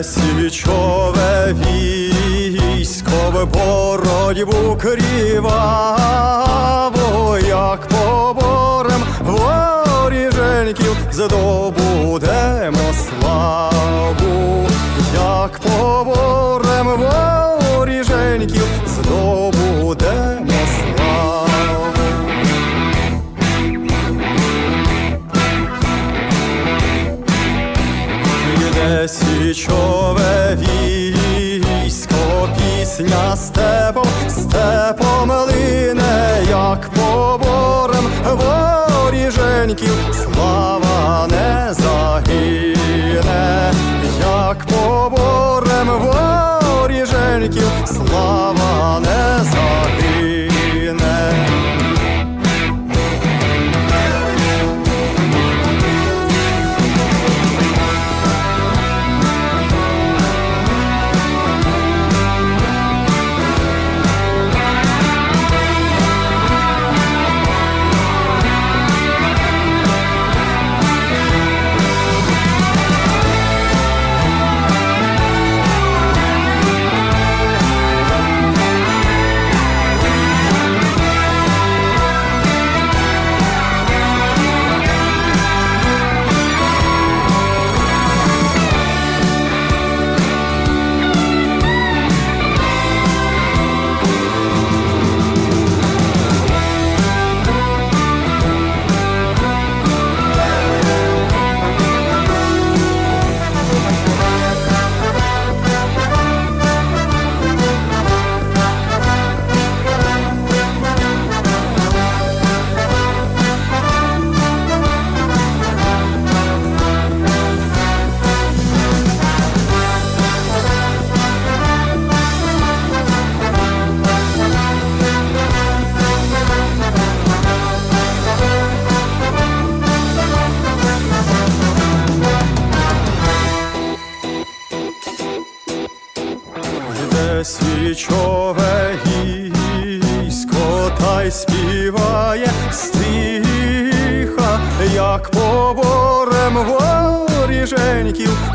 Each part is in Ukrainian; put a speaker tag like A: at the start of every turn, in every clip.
A: Йде січове військо в боротьбу кріваво, як поборем воріженьків здобудемо січове військо, пісня степом, степом лине, як поборем воріженьків, слава не загине, як поборем воріженьків, слава не загине.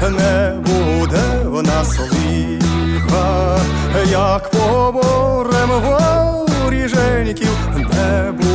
A: Не буде в нас лиха, як поборем воріженьків не буде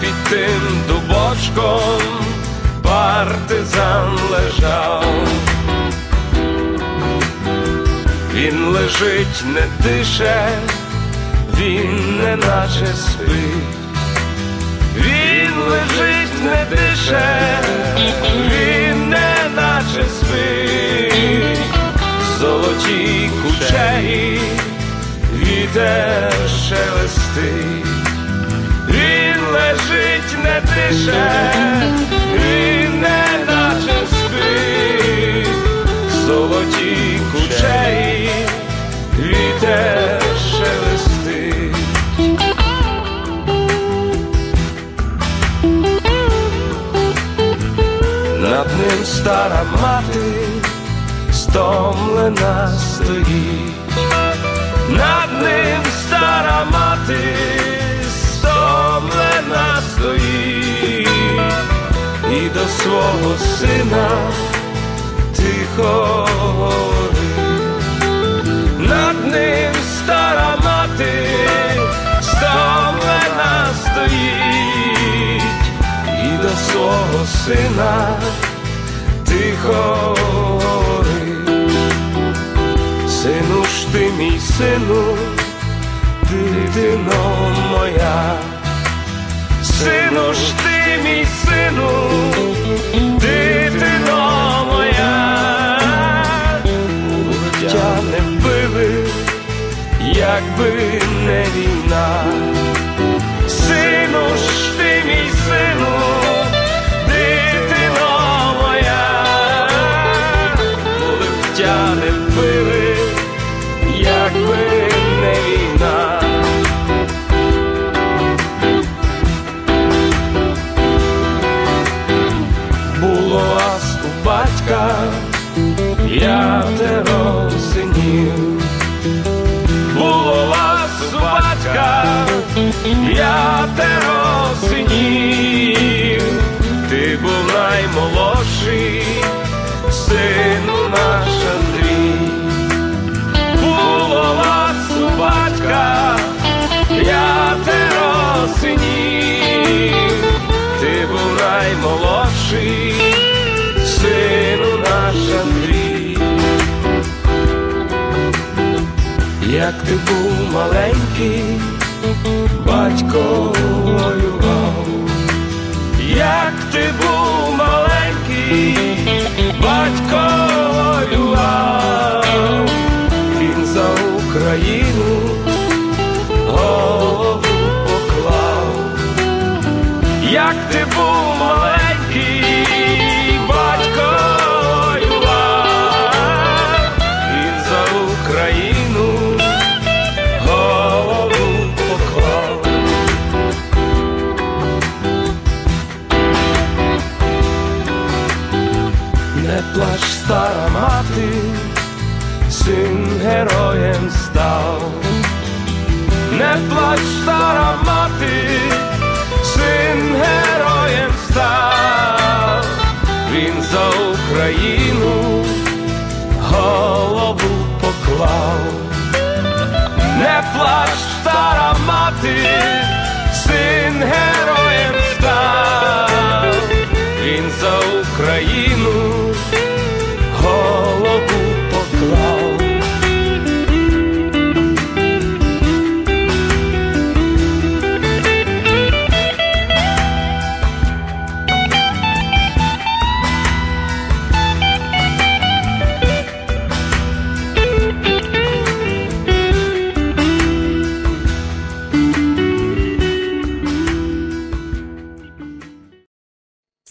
B: під тим дубочком партизан лежав. Він лежить, не дише, він не наче спить. Він лежить, не дише, він не наче спить. Золоті кучері, вітер шелестить. Не дише, він не наче спить, золоті кучері, вітер шелестить. Над ним стара мати стомлена стоїть, над ним стара мати свого сина тихо говорить. над ним стара мати стомлена стоїть і до свого сина тихо говорить. Сину ж ти мій сину, дитино моя, сину ж ти мій сину, дитино моя, життя не вбили, якби не війна, вас у батька п'ятеро синів. Було вас у батька п'ятеро синів. Ти був наймолодший, сину наш Андрій. Був маленький,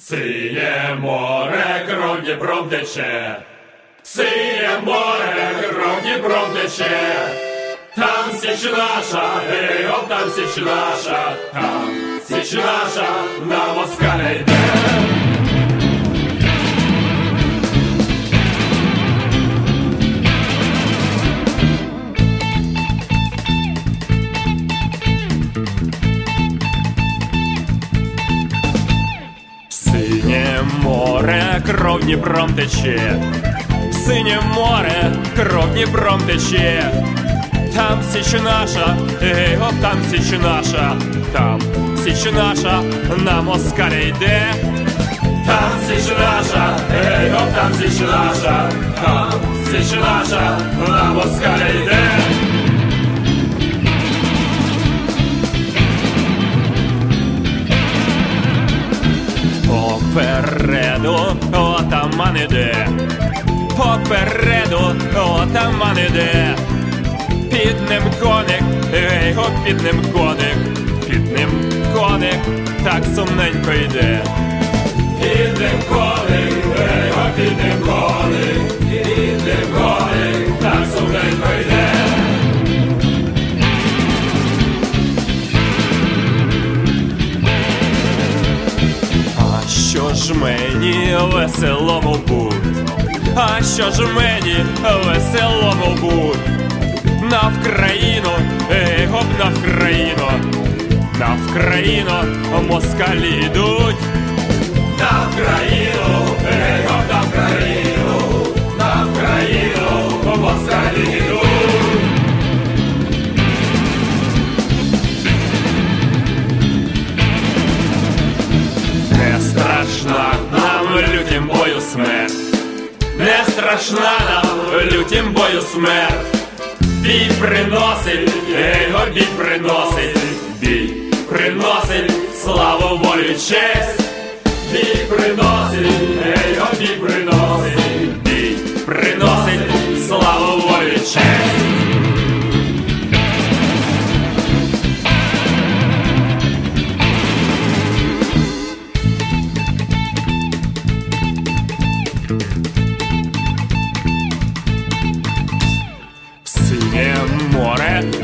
C: Синє море кров Дніпром тече, сиє море кров Дніпром тече, там січ наша, гей, оп, там січ наша, там січ наша, на москаля йде. Кров Дніпром тече, синє море кров Дніпром тече, там січ наша, ей, оп, там січ наша, там січ наша, на москаля йде. Там січ наша, ей, оп, там січ наша, там січ наша, на москаля йде. Попереду отаман іде, попереду отаман іде, під ним коник, ей, го під ним коник, під ним коник, так сумненько йде. Під ним коник, ей, го під ним коник, ж мені веселому будь? А що ж мені веселому будь? На Вкраїну, гоп на Вкраїну, на Вкраїну москалі йдуть. На Вкраїну, смерть. Бій приносить, ей, го бій приносить, бій приносить славу, волю, честь. Бій приносить, ей, го бій приносить, бій приносить славу, волю, честь. Синє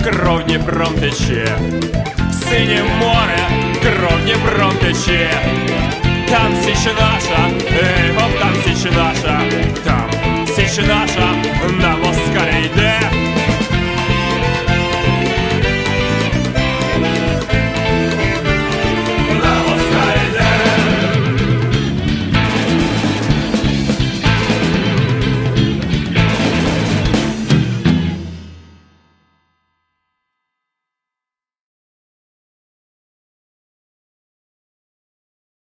C: кров Дніпром тече, в синє море, кров Дніпром тече, там січ наша, ей, там січ наша, там січ наша, на москаля йде.